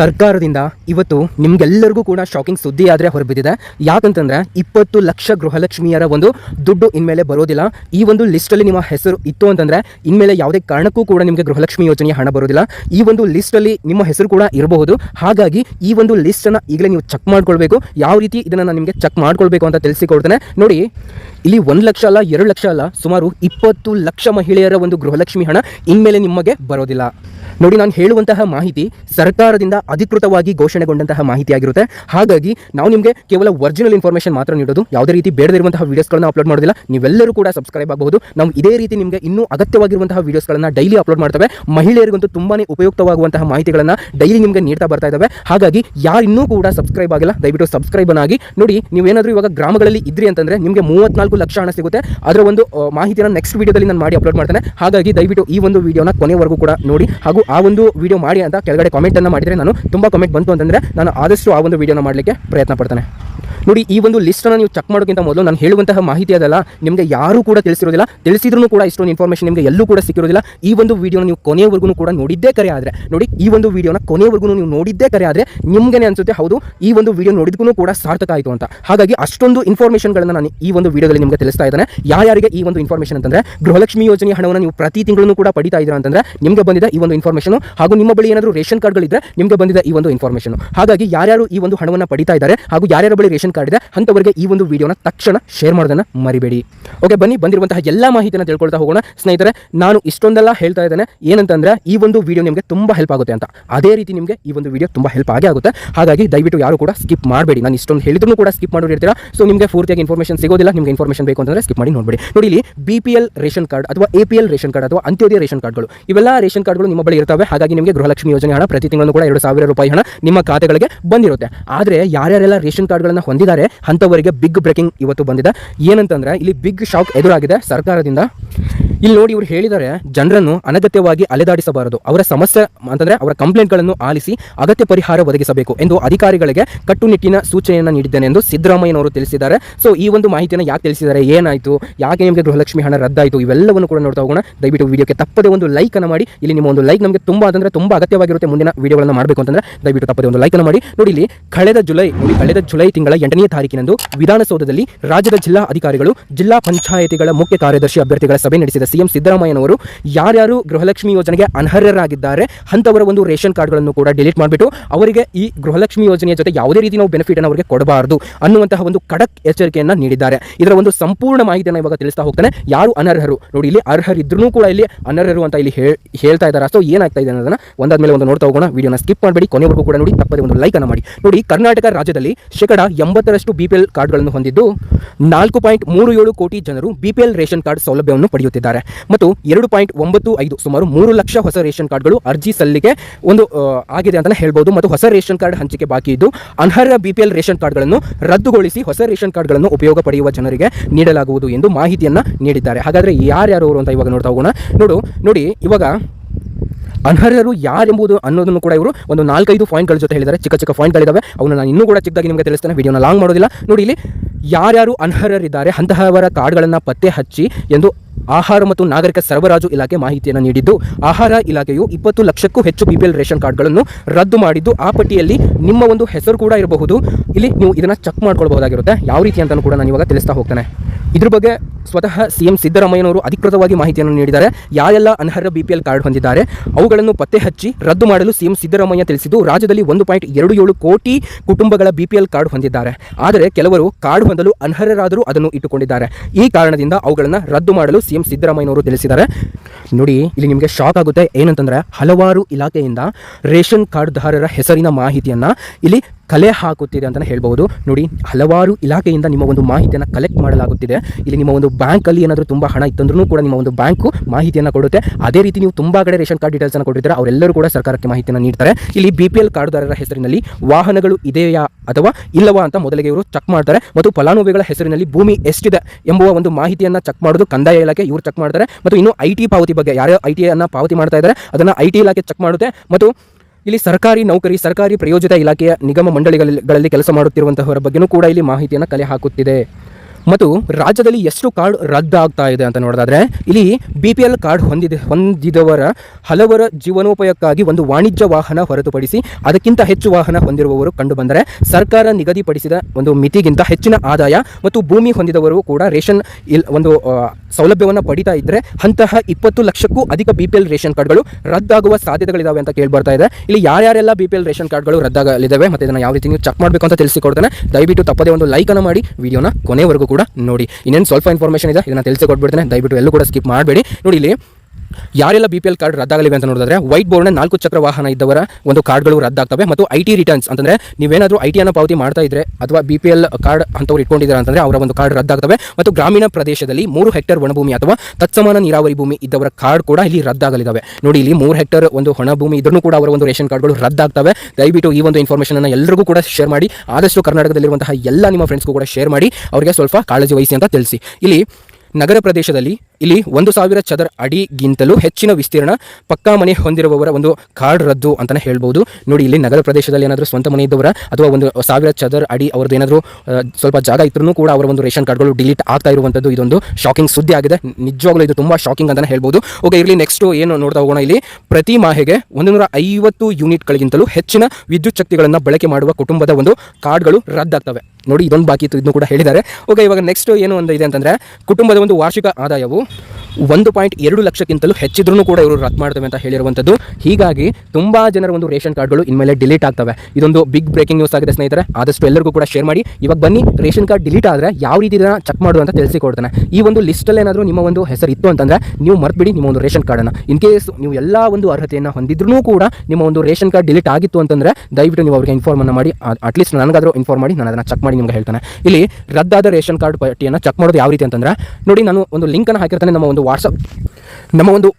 ಸರ್ಕಾರದಿಂದ ಇವತ್ತು ನಿಮ್ಗೆಲ್ಲರಿಗೂ ಕೂಡ ಶಾಕಿಂಗ್ ಸುದ್ದಿ ಆದರೆ ಹೊರಬಿದ್ದಿದೆ. ಯಾಕಂತಂದ್ರೆ ಇಪ್ಪತ್ತು ಲಕ್ಷ ಗೃಹಲಕ್ಷ್ಮಿಯರ ಒಂದು ದುಡ್ಡು ಇನ್ಮೇಲೆ ಬರೋದಿಲ್ಲ. ಈ ಒಂದು ಲಿಸ್ಟಲ್ಲಿ ನಿಮ್ಮ ಹೆಸರು ಇತ್ತು ಅಂತಂದ್ರೆ ಇನ್ಮೇಲೆ ಯಾವುದೇ ಕಾರಣಕ್ಕೂ ಕೂಡ ನಿಮಗೆ ಗೃಹಲಕ್ಷ್ಮಿ ಯೋಜನೆಯ ಹಣ ಬರೋದಿಲ್ಲ. ಈ ಒಂದು ಲಿಸ್ಟಲ್ಲಿ ನಿಮ್ಮ ಹೆಸರು ಕೂಡ ಇರಬಹುದು. ಹಾಗಾಗಿ ಈ ಒಂದು ಲಿಸ್ಟನ್ನು ಈಗಲೇ ನೀವು ಚೆಕ್ ಮಾಡ್ಕೊಳ್ಬೇಕು. ಯಾವ ರೀತಿ ಇದನ್ನು ನಾನು ನಿಮಗೆ ಚೆಕ್ ಮಾಡ್ಕೊಳ್ಬೇಕು ಅಂತ ತಿಳಿಸಿಕೊಡ್ತೇನೆ. ನೋಡಿ, ಇಲ್ಲಿ ಒಂದು ಲಕ್ಷ ಅಲ್ಲ, ಎರಡು ಲಕ್ಷ ಅಲ್ಲ, ಸುಮಾರು ಇಪ್ಪತ್ತು ಲಕ್ಷ ಮಹಿಳೆಯರ ಒಂದು ಗೃಹಲಕ್ಷ್ಮಿ ಹಣ ಇನ್ಮೇಲೆ ನಿಮಗೆ ಬರೋದಿಲ್ಲ. ನೋಡಿ, ನಾನು ಹೇಳುವಂತಹ ಮಾಹಿತಿ ಸರ್ಕಾರದಿಂದ ಅಧಿಕೃತವಾಗಿ ಘೋಷಣೆಗೊಂಡಂತಹ ಮಾಹಿತಿಯಾಗಿರುತ್ತೆ. ಹಾಗಾಗಿ ನಾವು ನಿಮಗೆ ಕೇವಲ ಒರಿಜಿನಲ್ ಇನ್ಫಾರ್ಮೇಷನ್ ಮಾತ್ರ ನೀಡೋದು. ಯಾವುದೇ ರೀತಿ ಬೇಡದಿರುವಂತಹ ವೀಡಿಯೋಸ್ಗಳನ್ನು ಅಪ್ಲೋಡ್ ಮಾಡೋದಿಲ್ಲ. ನೀವೆಲ್ಲರೂ ಕೂಡ ಸಬ್ಸ್ಕ್ರೈಬ್ ಆಗಬಹುದು. ನಾವು ಇದೇ ರೀತಿ ನಿಮಗೆ ಇನ್ನೂ ಅಗತ್ಯವಾಗಿರುವಂತಹ ವೀಡಿಯೋಸ್ಗಳನ್ನು ಡೈಲಿ ಅಪ್ಲೋಡ್ ಮಾಡ್ತವೆ. ಮಹಿಳೆಯರಿಗಂತೂ ತುಂಬಾ ಉಪಯುಕ್ತವಾಗುವಂತಹ ಮಾಹಿತಿಗಳನ್ನು ಡೈಲಿ ನಿಮಗೆ ನೀಡ್ತಾ ಬರ್ತಾ ಇದ್ದಾವೆ ಹಾಗಾಗಿ ಯಾರಿನ್ನೂ ಕೂಡ ಸಬ್ಸ್ಕ್ರೈಬ್ ಆಗಿಲ್ಲ, ದಯವಿಟ್ಟು ಸಬ್ಸ್ಕ್ರೈಬ್ ಆಗಿ ನೋಡಿ, ನೀವೇನಾದರೂ ಇವಾಗ ಗ್ರಾಮಗಳಲ್ಲಿ ಇದ್ರಿ ಅಂತಂದರೆ ನಿಮಗೆ ಮೂವತ್ನಾಲ್ಕು ಲಕ್ಷ ಹಣ ಸಿಗುತ್ತೆ. ಅದರ ಒಂದು ಮಾಹಿತಿಯನ್ನು ನೆಕ್ಸ್ಟ್ ವೀಡಿಯೋದಲ್ಲಿ ನಾನು ಮಾಡಿ ಅಪ್ಲೋಡ್ ಮಾಡ್ತೇನೆ. ಹಾಗಾಗಿ ದಯವಿಟ್ಟು ಈ ಒಂದು ವಿಡಿಯೋನ ಕೊನೆವರೆಗೂ ಕೂಡ ನೋಡಿ. ಹಾಗೂ ಆ ಒಂದು ವಿಡಿಯೋ ಮಾಡಿ ಅಂತ ಕೆಳಗಡೆ ಕಾಮೆಂಟನ್ನು ಮಾಡಿದ್ರೆ ನಾನು ತುಂಬಾ ಕಮೆಂಟ್ ಬಂತು ಅಂತಂದ್ರೆ ನಾನು ಆದಷ್ಟು ಆ ಒಂದು ವಿಡಿಯೋನ ಮಾಡಲಿಕ್ಕೆ ಪ್ರಯತ್ನ ಪಡ್ತೇನೆ. ನೋಡಿ, ಈ ಒಂದು ಲಿಸ್ಟನ್ನು ನೀವು ಚೆಕ್ ಮಾಡೋಕ್ಕಿಂತ ಮೊದಲು ನಾನು ಹೇಳುವಂತಹ ಮಾಹಿತಿ ಅದಲ್ಲ. ನಿಮಗೆ ಯಾರೂ ಕೂಡ ತಿಳಿಸಿರೋದಿಲ್ಲ. ತಿಳಿಸಿದ್ರೂ ಕೂಡ ಇಷ್ಟೊಂದು ಇನ್ಫಾರ್ಮೇಷನ್ ನಿಮಗೆ ಎಲ್ಲೂ ಕೂಡ ಸಿಕ್ಕಿರೋದಿಲ್ಲ. ಈ ಒಂದು ವಿಡಿಯೋನ ನೀವು ಕೊನೆಯವರೆಗೂ ಕೂಡ ನೋಡಿದ್ದೇ ಕರೆ ಆದರೆ, ನೋಡಿ, ಈ ಒಂದು ವಿಡಿಯೋನ ಕೊನೆಯವರೆಗೂ ನೀವು ನೋಡಿದ್ದೇ ಕರೆ ಆದರೆ ನಿಮಗೇ ಅನ್ಸುತ್ತೆ, ಹೌದು, ಈ ಒಂದು ವಿಡಿಯೋ ನೋಡಿದ್ಗೂ ಕೂಡ ಸಾರ್ಥಕ ಆಯಿತು ಅಂತ. ಹಾಗಾಗಿ ಅಷ್ಟೊಂದು ಇನ್ಫಾರ್ಮೇಷನ್ಗಳನ್ನು ನಾನು ಈ ಒಂದು ವಿಡಿಯೋದಲ್ಲಿ ನಿಮಗೆ ತಿಳಿಸ್ತಾ ಇದ್ದಾನೆ. ಯಾರ್ಯಾರಿಗೆ ಈ ಒಂದು ಇನ್ಫಾರ್ಮೇಷನ್ ಅಂತಂದರೆ, ಗೃಹಲಕ್ಷ್ಮಿ ಯೋಜನೆ ಹಣವನ್ನು ನೀವು ಪ್ರತಿ ತಿಂಗಳೂ ಕೂಡ ಪಡಿತಾ ಇದ್ದೀರಾ ಅಂತಂದ್ರೆ, ನಿಮಗೆ ಬಂದಿದೆ ಈ ಒಂದು ಇನ್ಫಾರ್ಮೇಷನ್ ಹಾಗೂ ನಿಮ್ಮ ಬಳಿ ಏನಾದರೂ ರೇಷನ್ ಕಾರ್ಡ್ಗಳಿದ್ರೆ ನಿಮಗೆ ಬಂದಿದೆ ಈ ಒಂದು ಇನ್ಫಾರ್ಮೇಷನ್ ಹಾಗಾಗಿ ಯಾರ್ಯಾರು ಈ ಒಂದು ಹಣವನ್ನು ಪಡಿತಾ ಇದ್ದಾರೆ ಹಾಗೂ ಯಾರ್ಯಾರ ಬಳಿ ರೇಷನ್ ಕಾರ್ಡ್ ಇದೆ. ಅಂಥವರಿಗೆ ಈ ಒಂದು ವಿಡಿಯೋನ ತಕ್ಷಣ ಶೇರ್ ಮಾಡೋದನ್ನ ಮರಿಬೇಡಿ. ಓಕೆ ಬನ್ನಿ, ಬಂದಿರುವಂತಹ ಎಲ್ಲ ಮಾಹಿತಿನ ತಿಳ್ಕೊಳ್ತಾ ಹೋಗೋಣ. ಸ್ನೇಹಿತರೆ, ನಾನು ಇಷ್ಟೊಂದೆಲ್ಲ ಹೇಳ್ತಾ ಇದ್ದೇನೆ. ಏನಂತಂದ್ರೆ, ಈ ಒಂದು ವಿಡಿಯೋ ನಿಮಗೆ ತುಂಬಾ ಹೆಲ್ಪ್ ಆಗುತ್ತೆ ಅಂತ. ಅದೇ ರೀತಿ ನಿಮಗೆ ಈ ಒಂದು ವಿಡಿಯೋ ತುಂಬಾ ಹೆಲ್ಪ್ ಆಗೇ ಆಗುತ್ತೆ. ಹಾಗಾಗಿ ದಯವಿಟ್ಟು ಯಾರು ಕೂಡ ಸ್ಕಿಪ್ ಮಾಡಬೇಡಿ. ನಾನು ಇಷ್ಟೊಂದು ಹೇಳಿದ್ರು ಕೂಡ ಸ್ಕಿಪ್ ಮಾಡಿರ್ತೀರಾ ಸೊ ನಿಮಗೆ ಪೂರ್ತಿಯಾಗಿ ಇನ್ಫಾರ್ಮೇಷನ್ ಸಿಗೋದಿಲ್ಲ. ನಿಮಗೆ ಇನ್ಫಾರ್ಮೇಷನ್ ಬೇಕು ಅಂತಂದ್ರೆ ಸ್ಕಿಪ್ ಮಾಡಿ ನೋಡಬೇಡಿ. ನೋಡಿ, ಇಲ್ಲಿ ಬಿ ರೇಷನ್ ಕಾರ್ಡ್ ಅಥವಾ A P L ration card ಅಥವಾ ಅಂತ್ಯೋದಯ ರೇಷನ್ ಕಾರ್ಡ್ಗಳು. ಇವೆಲ್ಲ ರೇಷನ್ ಕಾರ್ಡ್ಗಳು ನಿಮ್ಮ ಬಳಿ ಇರ್ತವೆ. ಹಾಗಾಗಿ ನಿಮಗೆ ಗೃಹಲಕ್ಷ್ಮಿ ಯೋಜನೆ ಹಣ ಪ್ರತಿ ತಿಂಗಳು ಕೂಡ ಎರಡು ಸಾವಿರ ರೂಪಾಯಿ ಹಣ ನಿಮ್ಮ ಖಾತೆಗಳಿಗೆ ಬಂದಿರುತ್ತೆ. ಆದರೆ ಯಾರ್ಯಾರೆಲ್ಲ ರೇಷನ್ ಕಾರ್ಡ್ಗಳನ್ನು ಹೊಂದಿದ್ದಾರೆ ಅಂಥವರಿಗೆ ಬಿಗ್ ಬ್ರೇಕಿಂಗ್ ಇವತ್ತು ಬಂದಿದೆ. ಏನಂತಂದ್ರೆ ಇಲ್ಲಿ ಬಿಗ್ ಶಾಕ್ ಎದುರಾಗಿದೆ ಸರ್ಕಾರದಿಂದ. ಇಲ್ಲಿ ನೋಡಿ ಇವರು ಹೇಳಿದ್ದಾರೆ ಜನರನ್ನು ಅನಗತ್ಯವಾಗಿ ಅಲೆದಾಡಿಸಬಾರದು. ಅವರ ಸಮಸ್ಯೆ ಅಂತಂದ್ರೆ ಅವರ ಕಂಪ್ಲೇಂಟ್ಗಳನ್ನು ಆಲಿಸಿ ಅಗತ್ಯ ಪರಿಹಾರ ಒದಗಿಸಬೇಕು ಎಂದು ಅಧಿಕಾರಿಗಳಿಗೆ ಕಟ್ಟುನಿಟ್ಟಿನ ಸೂಚನೆಯನ್ನು ನೀಡಿದ್ದೇನೆ ಎಂದು ಸಿದ್ದರಾಮಯ್ಯನವರು ತಿಳಿಸಿದ್ದಾರೆ. ಸೊ ಈ ಒಂದು ಮಾಹಿತಿಯನ್ನು ಯಾಕೆ ತಿಳಿಸಿದ್ದಾರೆ? ಏನಾಯಿತು? ಯಾಕೆ ನಿಮಗೆ ಗೃಹಲಕ್ಷ್ಮಿ ಹಣ ರದ್ದಾಯಿತು? ಇವೆಲ್ಲವನ್ನು ಕೂಡ ನೋಡ್ತಾ ಹೋಗೋಣ. ದಯವಿಟ್ಟು ವಿಡಿಯೋಕ್ಕೆ ತಪ್ಪದೇ ಒಂದು ಲೈಕ್ ಅನ್ನು ಮಾಡಿ. ಇಲ್ಲಿ ನಿಮ್ಮ ಒಂದು ಲೈಕ್ ನಮಗೆ ತುಂಬಾ ಅಂದ್ರೆ ತುಂಬಾ ಅಗತ್ಯವಾಗಿರುತ್ತೆ ಮುಂದಿನ ವಿಡಿಯೋಗಳನ್ನು ಮಾಡಬೇಕು ಅಂತಂದ್ರೆ ದಯವಿಟ್ಟು ತಪ್ಪದೆ ಒಂದು ಲೈಕ್ ಅನ್ನು ಮಾಡಿ. ನೋಡಿ ಇಲ್ಲಿ ಕಳೆದ ಜುಲೈ, ನೋಡಿ ಕಳೆದ ಜುಲೈ ತಿಂಗಳ ಎಂಟನೇ ತಾರೀಕಿನಂದು ವಿಧಾನಸೌಧದಲ್ಲಿ ರಾಜ್ಯದ ಜಿಲ್ಲಾ ಅಧಿಕಾರಿಗಳು, ಜಿಲ್ಲಾ ಪಂಚಾಯಿತಿಗಳ ಮುಖ್ಯ ಕಾರ್ಯದರ್ಶಿ ಅಭ್ಯರ್ಥಿಗಳ ಸಭೆ ನಡೆಸಿದ ಸಿಎಂ ಸಿದ್ದರಾಮಯ್ಯನವರು ಯಾರ್ಯಾರು ಗೃಹಲಕ್ಷ್ಮಿ ಯೋಜನೆಗೆ ಅನರ್ಹರಾಗಿದ್ದಾರೆ, ಅಂಥವರ ಒಂದು ರೇಷನ್ ಕಾರ್ಡ್ಗಳನ್ನು ಕೂಡ ಡಿಲೀಟ್ ಮಾಡಿಬಿಟ್ಟು ಅವರಿಗೆ ಈ ಗೃಹಲಕ್ಷ್ಮಿ ಯೋಜನೆಯ ಜೊತೆ ಯಾವುದೇ ರೀತಿ ನಾವು ಬೆನಿಫಿಟ್ ಅನ್ನು ಅವರಿಗೆ ಕೊಡಬಾರದು ಅನ್ನುವಂತಹ ಒಂದು ಕಡಕ್ ಎಚ್ಚರಿಕೆಯನ್ನು ನೀಡಿದ್ದಾರೆ. ಇದರ ಒಂದು ಸಂಪೂರ್ಣ ಮಾಹಿತಿಯನ್ನು ಇವಾಗ ತಿಳಿಸ್ತಾ ಹೋಗ್ತಾನೆ. ಯಾರು ಅನರ್ಹರು? ನೋಡಿ, ಇಲ್ಲಿ ಅರ್ಹರಿದ್ರೂ ಕೂಡ ಇಲ್ಲಿ ಅನರ್ಹರು ಅಂತ ಇಲ್ಲಿ ಹೇಳ್- ಹೇಳ್ತಾ ಇದ್ದಾರೆ. ಸೊ, ಏನಾಗ್ತಾ ಇದೆ ಅನ್ನೋದನ್ನ ಒಂದಾದ್ಮೇಲೆ ಒಂದು ನೋಡ್ತಾ ಹೋಗೋಣ. ವಿಡಿಯೋನ ಸ್ಕಿಪ್ ಮಾಡಬೇಡಿ. ಕೊನೆವರೆಗೂ ಕೂಡ ನೋಡಿ, ತಪ್ಪದೆ ಒಂದು ಲೈಕ್ ಅನ್ನು ಮಾಡಿ. ನೋಡಿ, ಕರ್ನಾಟಕ ರಾಜ್ಯದಲ್ಲಿ ಶೇಕಡ ಎಂಬತ್ತರಷ್ಟು ಬಿಪಿಎಲ್ ಕಾರ್ಡ್ಗಳನ್ನು ಹೊಂದಿದ್ದು ನಾಲ್ಕು ಪಾಯಿಂಟ್ ಮೂರು ಏಳು ಕೋಟಿ ಜನರು ಬಿಪಿಎಲ್ ರೇಷನ್ ಕಾರ್ಡ್ ಸೌಲಭ್ಯವನ್ನು ಪಡೆಯುತ್ತಿದ್ದಾರೆ. ಮತ್ತು ಎರಡು ಪಾಯಿಂಟ್ ಒಂಬತ್ತು ಐದು ಸುಮಾರು ಮೂರು ಲಕ್ಷ ಹೊಸ ರೇಷನ್ ಕಾರ್ಡ್ಗಳು ಅರ್ಜಿ ಸಲ್ಲಿಕೆ ಒಂದು ಆಗಿದೆ ಅಂತಲೇ ಹೇಳ್ಬೋದು. ಮತ್ತು ಹೊಸ ರೇಷನ್ ಕಾರ್ಡ್ ಹಂಚಿಕೆ ಬಾಕಿ ಇದ್ದು, ಅನರ್ಹ ಬಿಪಿಎಲ್ ರೇಷನ್ ಕಾರ್ಡ್ಗಳನ್ನು ರದ್ದುಗೊಳಿಸಿ ಹೊಸ ರೇಷನ್ ಕಾರ್ಡ್ಗಳನ್ನು ಉಪಯೋಗ ಪಡೆಯುವ ಜನರಿಗೆ ನೀಡಲಾಗುವುದು ಎಂದು ಮಾಹಿತಿಯನ್ನು ನೀಡಿದ್ದಾರೆ. ಹಾಗಾದರೆ ಯಾರ್ಯಾರು ಅವರು ಅಂತ ಇವಾಗ ನೋಡ್ತಾ ಹೋಗೋಣ. ನೋಡು, ನೋಡಿ, ಇವಾಗ ಅನರ್ಹರು ಯಾರೆಂಬುದು ಅನ್ನೋದನ್ನು ಕೂಡ ಇವರು ಒಂದು ನಾಲ್ಕೈದು ಪಾಯಿಂಟ್ಗಳ ಜೊತೆ ಹೇಳಿದ್ದಾರೆ. ಚಿಕ್ಕ ಚಿಕ್ಕ ಪಾಯಿಂಟ್ಗಳಿದ್ದಾವೆ ಅವನ್ನ ನಾನು ಇನ್ನೂ ಕೂಡ ಚಿಕ್ಕದಾಗಿ ನಿಮಗೆ ತಿಳಿಸ್ತೇನೆ. ವಿಡಿಯೋನ ಲಾಂಗ್ ಮಾಡೋದಿಲ್ಲ. ನೋಡಿ, ಇಲ್ಲಿ ಯಾರ್ಯಾರು ಅನರ್ಹರಿದ್ದಾರೆ ಅಂತಹವರ ಕಾರ್ಡ್ಗಳನ್ನು ಪತ್ತೆ ಹಚ್ಚಿ ಎಂದು ಆಹಾರ ಮತ್ತು ನಾಗರಿಕ ಸರಬರಾಜು ಇಲಾಖೆ ಮಾಹಿತಿಯನ್ನು ನೀಡಿದ್ದು, ಆಹಾರ ಇಲಾಖೆಯು ಇಪ್ಪತ್ತು ಲಕ್ಷಕ್ಕೂ ಹೆಚ್ಚು ಬಿಪಿಎಲ್ ರೇಷನ್ ಕಾರ್ಡ್ಗಳನ್ನು ರದ್ದು ಮಾಡಿದ್ದು, ಆ ಪಟ್ಟಿಯಲ್ಲಿ ನಿಮ್ಮ ಒಂದು ಹೆಸರು ಕೂಡ ಇರಬಹುದು. ಇಲ್ಲಿ ನೀವು ಇದನ್ನು ಚೆಕ್ ಮಾಡ್ಕೊಳ್ಬಹುದಾಗಿರುತ್ತೆ. ಯಾವ ರೀತಿ ಅಂತಲೂ ಕೂಡ ನಾನು ಇವಾಗ ತಿಳಿಸ್ತಾ ಹೋಗ್ತೇನೆ. ಇದ್ರ ಬಗ್ಗೆ ಸ್ವತಃ ಸಿಎಂ ಸಿದ್ದರಾಮಯ್ಯನವರು ಅಧಿಕೃತವಾಗಿ ಮಾಹಿತಿಯನ್ನು ನೀಡಿದ್ದಾರೆ. ಯಾರೆಲ್ಲ ಅನರ್ಹ ಬಿಪಿಎಲ್ ಕಾರ್ಡ್ ಹೊಂದಿದ್ದಾರೆ, ಅವುಗಳನ್ನು ಪತ್ತೆ ಹಚ್ಚಿ ರದ್ದು ಮಾಡಲು ಸಿಎಂ ಸಿದ್ದರಾಮಯ್ಯ ತಿಳಿಸಿದ್ದು, ರಾಜ್ಯದಲ್ಲಿ ಒಂದು ಪಾಯಿಂಟ್ ಎರಡು ಏಳು ಕೋಟಿ ಕುಟುಂಬಗಳ ಬಿಪಿಎಲ್ ಕಾರ್ಡ್ ಹೊಂದಿದ್ದಾರೆ. ಆದರೆ ಕೆಲವರು ಕಾರ್ಡ್ ಹೊಂದಲು ಅನರ್ಹರಾದರೂ ಅದನ್ನು ಇಟ್ಟುಕೊಂಡಿದ್ದಾರೆ. ಈ ಕಾರಣದಿಂದ ಅವುಗಳನ್ನು ರದ್ದು ಮಾಡಲು ಸಿಎಂ ಸಿದ್ದರಾಮಯ್ಯನವರು ತಿಳಿಸಿದ್ದಾರೆ. ನೋಡಿ, ಇಲ್ಲಿ ನಿಮಗೆ ಶಾಕ್ ಆಗುತ್ತೆ. ಏನಂತಂದ್ರೆ, ಹಲವಾರು ಇಲಾಖೆಯಿಂದ ರೇಷನ್ ಕಾರ್ಡ್ದಾರರ ಹೆಸರಿನ ಮಾಹಿತಿಯನ್ನ ಇಲ್ಲಿ ಕಲೆ ಹಾಕುತ್ತಿದೆ ಅಂತಲೇ ಹೇಳ್ಬೋದು ನೋಡಿ, ಹಲವಾರು ಇಲಾಖೆಯಿಂದ ನಿಮ್ಮ ಒಂದು ಮಾಹಿತಿಯನ್ನು ಕಲೆಕ್ಟ್ ಮಾಡಲಾಗುತ್ತಿದೆ. ಇಲ್ಲಿ ನಿಮ್ಮ ಒಂದು ಬ್ಯಾಂಕಲ್ಲಿ ಏನಾದರೂ ತುಂಬ ಹಣ ಇತ್ತಂದ್ರೂ ಕೂಡ ನಿಮ್ಮ ಒಂದು ಬ್ಯಾಂಕು ಮಾಹಿತಿಯನ್ನು ಕೊಡುತ್ತೆ. ಅದೇ ರೀತಿ ನೀವು ತುಂಬ ಕಡೆ ರೇಷನ್ ಕಾರ್ಡ್ ಡೀಟೇಲ್ಸನ್ನು ಕೊಟ್ಟಿರ್ತಾರೆ. ಅವರೆಲ್ಲರೂ ಕೂಡ ಸರ್ಕಾರಕ್ಕೆ ಮಾಹಿತಿಯನ್ನು ನೀಡ್ತಾರೆ. ಇಲ್ಲಿ ಬಿ ಪಿ ಎಲ್ ಕಾರ್ಡ್ದಾರರ ಹೆಸರಿನಲ್ಲಿ ವಾಹನಗಳು ಇದೆಯಾ ಅಥವಾ ಇಲ್ಲವಾ ಅಂತ ಮೊದಲಿಗೆ ಇವರು ಚೆಕ್ ಮಾಡ್ತಾರೆ. ಮತ್ತು ಫಲಾನುಭವಿಗಳ ಹೆಸರಿನಲ್ಲಿ ಭೂಮಿ ಎಷ್ಟಿದೆ ಎಂಬುವ ಒಂದು ಮಾಹಿತಿಯನ್ನು ಚೆಕ್ ಮಾಡೋದು ಕಂದಾಯ ಇಲಾಖೆ ಇವರು ಚೆಕ್ ಮಾಡ್ತಾರೆ. ಮತ್ತು ಇನ್ನು ಐ ಪಾವತಿ ಬಗ್ಗೆ, ಯಾರ್ಯಾರು ಐ ಪಾವತಿ ಮಾಡ್ತಾ ಇದ್ದಾರೆ, ಅದನ್ನು ಐ ಇಲಾಖೆ ಚೆಕ್ ಮಾಡುತ್ತೆ. ಮತ್ತು ಇಲ್ಲಿ ಸರ್ಕಾರಿ ನೌಕರಿ, ಸರ್ಕಾರಿ ಪ್ರಯೋಜಿತ ಇಲಾಖೆಯ ನಿಗಮ ಮಂಡಳಿಗಳಲ್ಲಿ ಕೆಲಸ ಮಾಡುತ್ತಿರುವಂತಹವರ ಬಗ್ಗೆನೂ ಕೂಡ ಇಲ್ಲಿ ಮಾಹಿತಿಯನ್ನು ಕಲೆ ಹಾಕುತ್ತಿದೆ. ಮತ್ತು ರಾಜ್ಯದಲ್ಲಿ ಎಷ್ಟು ಕಾರ್ಡ್ ರದ್ದಾಗ್ತಾ ಇದೆ ಅಂತ ನೋಡೋದಾದ್ರೆ, ಇಲ್ಲಿ ಬಿ ಪಿ ಎಲ್ ಕಾರ್ಡ್ ಹೊಂದಿದೆ, ಹೊಂದಿದವರ ಹಲವರ ಜೀವನೋಪಾಯಕ್ಕಾಗಿ ಒಂದು ವಾಣಿಜ್ಯ ವಾಹನ ಹೊರತುಪಡಿಸಿ ಅದಕ್ಕಿಂತ ಹೆಚ್ಚು ವಾಹನ ಹೊಂದಿರುವವರು ಕಂಡು ಬಂದರೆ ಸರ್ಕಾರ ನಿಗದಿಪಡಿಸಿದ ಒಂದು ಮಿತಿಗಿಂತ ಹೆಚ್ಚಿನ ಆದಾಯ ಮತ್ತು ಭೂಮಿ ಹೊಂದಿದವರು ಕೂಡ ರೇಷನ್ ಇಲ್ ಒಂದು ಸೌಲಭ್ಯವನ್ನು ಪಡಿತಾ ಇದ್ದರೆ ಅಂತಹ ಇಪ್ಪತ್ತು ಲಕ್ಷಕ್ಕೂ ಅಧಿಕ ಬಿ ಪಿ ಎಲ್ ರೇಷನ್ ಕಾರ್ಡ್ಗಳು ರದ್ದಾಗುವ ಸಾಧ್ಯತೆಗಳಿದಾವೆ ಅಂತ ಕೇಳಿ ಬರ್ತಾ ಇದೆ. ಇಲ್ಲಿ ಯಾರ್ಯಾರೆಲ್ಲ ಬಿ ಪಿ ಎಲ್ ರೇಷನ್ ಕಾರ್ಡ್ಗಳು ರದ್ದಾಗಲಿದ್ದಾವೆ ಮತ್ತು ಇದನ್ನು ಯಾವ ರೀತಿ ನೀವು ಚೆಕ್ ಮಾಡಬೇಕು ಅಂತ ತಿಳಿಸಿಕೊಡ್ತೇನೆ. ದಯವಿಟ್ಟು ತಪ್ಪದೇ ಒಂದು ಲೈಕ್ ಅನ್ನು ಮಾಡಿ, ವಿಡಿಯೋನ ಕೊನೆವರೆಗೂ ಕೂಡ ನೋಡಿ. ಇನ್ನೇನು ಸ್ವಲ್ಪ ಇನ್ಫಾರ್ಮೇಷನ್ ಇದೆ, ಇದನ್ನು ತಿಳಿಸಿಕೊಟ್ಬಿಡ್ತೇನೆ. ದಯವಿಟ್ಟು ಎಲ್ಲೂ ಕೂಡ ಸ್ಕಿಪ್ ಮಾಡಬೇಡಿ. ನೋಡಿ ಇಲ್ಲಿ ಯಾರೆಲ್ಲ ಬಿ ಪಿ ಎಲ್ ಕಾರ್ಡ್ ರದ್ದಾಗಲಿವೆ ಅಂತ ನೋಡಿದ್ರೆ ವೈಟ್ ಬೋರ್ಡ್ನ ನಾಲ್ಕು ಚಕ್ರ ವಾಹನ ಇದ್ದವರ ಒಂದು ಕಾರ್ಡ್ಗಳು ರದ್ದಾಗ್ತವೆ ಮತ್ತು ಐ ಟಿ ರಿಟರ್ನ್ಸ್ ಅಂತಂದ್ರೆ ನೀವೇನಾದರೂ ಐ ಟಿಯನ್ನು ಪಾವತಿ ಮಾಡ್ತಾ ಇದ್ರೆ ಅಥವಾ ಬಿ ಪಿ ಎಲ್ ಕಾರ್ಡ್ ಅಂತವ್ರು ಇಟ್ಕೊಂಡಿದ್ದಾರೆ ಅಂತಂದ್ರೆ ಅವರ ಒಂದು ಕಾರ್ಡ್ ರದ್ದಾಗ್ತವೆ. ಮತ್ತು ಗ್ರಾಮೀಣ ಪ್ರದೇಶದಲ್ಲಿ ಮೂರು ಹೆಕ್ಟೇರ್ ಒಣಭೂಮಿ ಅಥವಾ ತತ್ಸಮಾನ ನೀರಾವರಿ ಭೂಮಿ ಇದ್ದವರ ಕಾರ್ಡ್ ಕೂಡ ಇಲ್ಲಿ ರದ್ದಾಗಲಿದ್ದಾವೆ ನೋಡಿ, ಇಲ್ಲಿ ಮೂರು ಹೆಕ್ಟೇರ್ ಒಂದು ಒಣಭೂಮಿ ಭೂಮಿ ಇದ್ರೂ ಕೂಡ ಅವರ ಒಂದು ರೇಷನ್ ಕಾರ್ಡ್ಗಳು ರದ್ದಾಗ್ತವೆ. ದಯವಿಟ್ಟು ಈ ಒಂದು ಇನ್ಫಾರ್ಮೇಷನ್ ಅನ್ನು ಎಲ್ಲರಿಗೂ ಕೂಡ ಶೇರ್ ಮಾಡಿ. ಆದಷ್ಟು ಕರ್ನಾಟಕದಲ್ಲಿರುವಂತಹ ಎಲ್ಲ ನಿಮ್ಮ ಫ್ರೆಂಡ್ಸ್ಗೂ ಕೂಡ ಶೇರ್ ಮಾಡಿ. ಅವರಿಗೆ ಸ್ವಲ್ಪ ಕಾಳಜಿ ವಹಿಸಿ ಅಂತ ತಿಳಿಸಿ. ಇಲ್ಲಿ ನಗರ ಪ್ರದೇಶದಲ್ಲಿ ಇಲ್ಲಿ ಒಂದು ಸಾವಿರ ಚದರ ಅಡಿಗಿಂತಲೂ ಹೆಚ್ಚಿನ ವಿಸ್ತೀರ್ಣ ಪಕ್ಕಾ ಮನೆ ಹೊಂದಿರುವವರ ಒಂದು ಕಾರ್ಡ್ ರದ್ದು ಅಂತಲೇ ಹೇಳ್ಬೋದು. ನೋಡಿ, ಇಲ್ಲಿ ನಗರ ಪ್ರದೇಶದಲ್ಲಿ ಏನಾದರೂ ಸ್ವಂತ ಮನೆ ಇದ್ದವರ ಅಥವಾ ಒಂದು ಸಾವಿರ ಚದರ ಅಡಿ ಅವ್ರದ್ದು ಏನಾದರೂ ಸ್ವಲ್ಪ ಜಾಗ ಇದ್ರೂ ಕೂಡ ಅವರ ಒಂದು ರೇಷನ್ ಕಾರ್ಡ್ಗಳು ಡಿಲೀಟ್ ಆಗ್ತಾ ಇರುವಂಥದ್ದು ಇದೊಂದು ಶಾಕಿಂಗ್ ಸುದ್ದಿ ಆಗಿದೆ. ನಿಜವಾಗ್ಲೂ ಇದು ತುಂಬ ಶಾಕಿಂಗ್ ಅಂತಲೇ ಹೇಳ್ಬೋದು. ಓಕೆ, ಇರಲಿ, ನೆಕ್ಸ್ಟ್ ಏನು ನೋಡ್ತಾ ಹೋಗೋಣ ಇಲ್ಲಿ. ಪ್ರತಿ ಮಾಹೆಗೆ ಒಂದು ನೂರ ಐವತ್ತು ಯೂನಿಟ್ಗಳಿಗಿಂತಲೂ ಹೆಚ್ಚಿನ ವಿದ್ಯುತ್ ಶಕ್ತಿಗಳನ್ನು ಬಳಕೆ ಮಾಡುವ ಕುಟುಂಬದ ಒಂದು ಕಾರ್ಡ್ಗಳು ರದ್ದಾಗ್ತವೆ. ನೋಡಿ, ಇದೊಂದು ಬಾಕಿ ಇತ್ತು, ಇದನ್ನು ಕೂಡ ಹೇಳಿದ್ದಾರೆ. ಓಕೆ, ಇವಾಗ ನೆಕ್ಸ್ಟ್ ಏನು ಒಂದು ಇದೆ ಅಂತಂದರೆ ಕುಟುಂಬದ ಒಂದು ವಾರ್ಷಿಕ ಆದಾಯವು ಒಂದು ಪಾಯಿಂಟ್ ಎರಡು ಲಕ್ಷಕ್ಕಿಂತಲೂ ಹೆಚ್ಚಿದ್ರೂ ಕೂಡ ಇವರು ರದ್ದು ಮಾಡ್ತವೆ ಅಂತ ಹೇಳಿರುವಂಥದ್ದು ಹೀಗಾಗಿ ತುಂಬ ಜನರ ಒಂದು ರೇಷನ್ ಕಾರ್ಡ್ಗಳು ಇನ್ಮೇಲೆ ಡಿಲೀಟ್ ಆಗ್ತವೆ. ಇದೊಂದು ಬಿಗ್ ಬ್ರೇಕಿಂಗ್ ನ್ಯೂಸ್ ಆಗಿದೆ ಸ್ನೇಹಿತರೆ. ಆದಷ್ಟು ಎಲ್ಲರಿಗೂ ಕೂಡ ಶೇರ್ ಮಾಡಿ. ಇವಾಗ ಬನ್ನಿ, ರೇಷನ್ ಕಾರ್ಡ್ ಡಿಲೀಟ್ ಆದರೆ ಯಾವ ರೀತಿ ಇದನ್ನು ಚೆಕ್ ಮಾಡೋದು ಅಂತ ತಿಳಿಸಿಕೊಡ್ತಾನೆ. ಈ ಒಂದು ಲಿಸ್ಟಲ್ಲಿ ಏನಾದರೂ ನಿಮ್ಮ ಒಂದು ಹೆಸರು ಇತ್ತು ಅಂತಂದರೆ ನೀವು ಮರ್ತ್ಬಿಡಿ ನಿಮ್ಮ ಒಂದು ರೇಷನ್ ಕಾರ್ಡನ್ನು. ಇನ್ ಕೇಸ್ ನೀವು ಎಲ್ಲ ಒಂದು ಅರ್ಹತೆಯನ್ನು ಹೊಂದಿದ್ರೂ ಕೂಡ ನಿಮ್ಮ ಒಂದು ರೇಷನ್ ಕಾರ್ಡ್ ಡಿಲೀಟ್ ಆಗಿತ್ತು ಅಂತಂದರೆ ದಯವಿಟ್ಟು ನೀವು ಅವರಿಗೆ ಇನ್ಫಾರ್ಮ್ ಅನ್ನು ಮಾಡಿ. ಅಟ್ಲೀಸ್ಟ್ ನನಗಾದರೂ ಇನ್ಫಾರ್ಮ್ ಮಾಡಿ, ನಾನು ಅದನ್ನು ಚೆಕ್ ಮಾಡಿ ನಿಮ್ಗೆ ಹೇಳ್ತಾನೆ. ಇಲ್ಲಿ ರದ್ದಾದ ರೇಷನ್ ಕಾರ್ಡ್ ಪಟ್ಟಿಯನ್ನು ಚೆಕ್ ಮಾಡೋದು ಯಾವ ರೀತಿ ಅಂತಂದ್ರೆ, ನೋಡಿ ನಾನು ಒಂದು ಲಿಂಕನ್ನು ಹಾಕಿರ್ತಾನೆ ನಮ್ಮ ಒಂದು ವಾಟ್ಸಪ್ ನಮ್ಮ ಒಂದು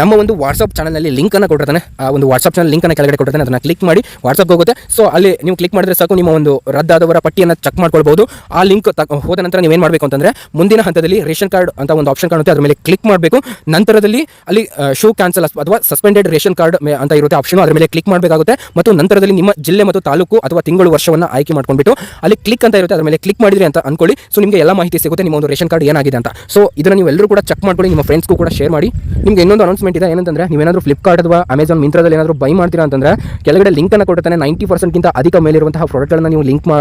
ನಮ್ಮ ಒಂದು ವಾಟ್ಸಪ್ ಚಾನಲ್ನಲ್ಲಿ ಲಿಂಕನ್ನು ಕೊಟ್ಟಿರ್ತಾನೆ. ಆ ಒಂದು ವಾಟ್ಸಪ್ ಚಾನಲ್ ಲಿಂಕನ್ನು ಕೆಳಗಡೆ ಕೊಟ್ಟಿರ್ತಾನೆ. ಅದನ್ನು ಕ್ಲಿಕ್ ಮಾಡಿ ವಾಟ್ಸಪ್ ಹೋಗುತ್ತೆ. ಸೊ ಅಲ್ಲಿ ನೀವು ಕ್ಲಿಕ್ ಮಾಡಿದ್ರೆ ಸಾಕು, ನಿಮ್ಮ ಒಂದು ರದ್ದಾದವರ ಪಟ್ಟಿಯನ್ನು ಚೆಕ್ ಮಾಡ್ಕೊಳ್ಬೋದು. ಆ ಲಿಂಕ್ ಹೋದ ನಂತರ ನೀವೇನು ಮಾಡಬೇಕು ಅಂತಂದರೆ, ಮುಂದಿನ ಹಂತದಲ್ಲಿ ರೇಷನ್ ಕಾರ್ಡ್ ಅಂತ ಒಂದು ಆಪ್ಷನ್ ಕಾಣುತ್ತೆ, ಅದ್ರ ಮೇಲೆ ಕ್ಲಿಕ್ ಮಾಡಬೇಕು. ನಂತರದಲ್ಲಿ ಅಲ್ಲಿ ಶೋ ಕ್ಯಾನ್ಸಲ್ ಅಥವಾ ಸಸ್ಪೆಂಡೆಡ್ ರೇಷನ್ ಕಾರ್ಡ್ ಅಂತ ಇರುತ್ತೆ ಆಪ್ಷನ್ ಅದ್ರ ಮೇಲೆ ಕ್ಲಿಕ್ ಮಾಡಬೇಕಾಗುತ್ತೆ. ಮತ್ತು ನಂತರದಲ್ಲಿ ನಿಮ್ಮ ಜಿಲ್ಲೆ ಮತ್ತು ತಾಲೂಕು ಅಥವಾ ತಿಂಗಳು ವರ್ಷವನ್ನು ಆಯ್ಕೆ ಮಾಡ್ಕೊಂಡ್ಬಿಟ್ಟು, ಅಲ್ಲಿ ಕ್ಲಿಕ್ ಅಂತ ಇರುತ್ತೆ, ಅದ್ರ ಮೇಲೆ ಕ್ಲಿಕ್ ಮಾಡಿದ್ರೆ ಅಂತ ಅನ್ಕೊಳ್ಳಿ. ಸೊ ನಿಮಗೆ ಎಲ್ಲ ಮಾಹಿತಿ ಸಿಗುತ್ತೆ, ನಿಮ್ಮ ಒಂದು ರೇಷನ್ ಕಾರ್ಡ್ ಏನಾಗಿದೆ ಅಂತ. ಸೊ ಇದನ್ನು ನೀವು ಎಲ್ಲರೂ ಕೂಡ ಚೆಕ್ ಮಾಡ್ಕೊಳ್ಳಿ, ನಿಮ್ಮ ಫ್ರೆಂಡ್ಸ್ಗೂ ಕೂಡ ಶೇರ್ ಮಾಡಿ. ನಿಮಗೆ ಇನ್ನೊಂದು ಅನೌನ್ಸ್ಮೆಂಟ್ ಇದೆ ಏನಂತಂದ್ರೆ, ನೀವೇನಾದರೂ ಫ್ಲಿಪ್ಕಾರ್ಟ್ ಅಥವಾ ಅಮೆಝಾನ್ ಮಿಂತ್ರದಲ್ಲಿ ಏನಾದರೂ ಬೈ ಮಾಡ್ತೀರಾ ಅಂತಂದ್ರೆ, ಕೆಳಗಡೆ ಲಿಂಕನ್ನು ಕೊಡ್ತಾನೆ ನೈಂಟಿ ಪರ್ಸೆಂಟ್ಗಿಂತ ಅಧಿಕ ಮೇಲಿರುವಂತಹ ಪ್ರಾಡಕ್ಟ್ಗಳನ್ನ ನೀವು ಲಿಂಕ್ ಮಾ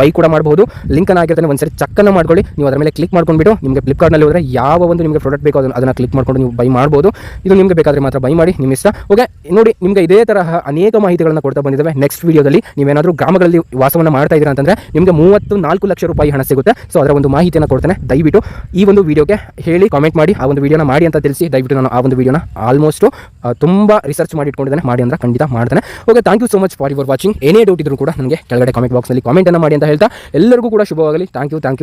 ಬೈ ಕೂಡ ಮಾಡಬಹುದು ಲಿಂಕನ್ನು ಆಗಿರ್ತಾನೆ ಒಂದ್ಸರಿ ಚಕ್ಕನ್ನು ಮಾಡ್ಕೊಳ್ಳಿ. ನೀವು ಅದರ ಮೇಲೆ ಕ್ಲಿಕ್ ಮಾಡ್ಕೊಂಡ್ಬಿಟ್ಟು ನಿಮಗೆ ಫ್ಲಿಪ್ಕಾರ್ಟ್ನಲ್ಲಿ ಹೋದರೆ ಯಾವ ಒಂದು ನಿಮಗೆ ಪ್ರಾಡಕ್ಟ್ ಬೇಕೋ ಅದನ್ನು ಅದನ್ನು ಕ್ಲಿಕ್ ಮಾಡ್ಕೊಂಡು ನೀವು ಬೈ ಮಾಡ್ಬೋದು. ಇದು ನಿಮಗೆ ಬೇಕಾದರೆ ಮಾತ್ರ ಬೈ ಮಾಡಿ ನಿಮ್ಮ ಇಷ್ಟ. ಓಕೆ ನೋಡಿ, ನಿಮಗೆ ಇದೇ ತರಹ ಅನೇಕ ಮಾಹಿತಿಗಳನ್ನು ಕೊಡ್ತಾ ಬಂದಿದ್ದಾವೆ ನೆಕ್ಸ್ಟ್ ವಿಡಿಯೋದಲ್ಲಿ ನೀವೇನಾದರೂ ಗ್ರಾಮಗಳಲ್ಲಿ ವಾಸವನ್ನು ಮಾಡ್ತಾ ಇದ್ದೀರಾ ಅಂತಂದರೆ, ನಿಮಗೆ ಮೂವತ್ತು ನಾಲ್ಕು ಲಕ್ಷ ರೂಪಾಯಿ ಹಣ ಸಿಗುತ್ತೆ. ಸೊ ಅದರ ಒಂದು ಮಾಹಿತಿಯನ್ನು ಕೊಡ್ತಾನೆ. ದಯವಿಟ್ಟು ಈ ಒಂದು ವಿಡಿಯೋಗೆ ಹೇಳಿ ಕಾಮೆಂಟ್ ಮಾಡಿ, ಆ ಒಂದು ವಿಡಿಯೋನ ಮಾಡಿ ಅಂತ ತಿಳಿಸಿ. ದಯವಿಟ್ಟು ನಾನು ಆ ಒಂದು ವಿಡಿಯೋನ ಆಲ್ಮೋಸ್ಟ್ ತುಂಬ ರಿಸರ್ಚ್ ಮಾಡಿ ಇಟ್ಕೊಂಡಿದ್ದಾನೆ. ಮಾಡಿ ಅಂದ್ರೆ ಖಂಡಿತ ಮಾಡ್ತಾನೆ. Okay thank you so much for your watching ಏನೇ ಡೌಟ್ ಇದ್ರೂ ಕೂಡ ನನಗೆ ಕೆಳಗಡೆ ಕಾಮೆಂಟ್ ಬಾಕ್ಸ್ನಲ್ಲಿ ಕಾಮೆಂಟನ್ನು ಮಾಡಿ ಅಂತ ಹೇಳ್ತಾ. ಎಲ್ಲರಿಗೂ ಕೂಡ ಶುಭವಾಗಲಿ. Thank you thank you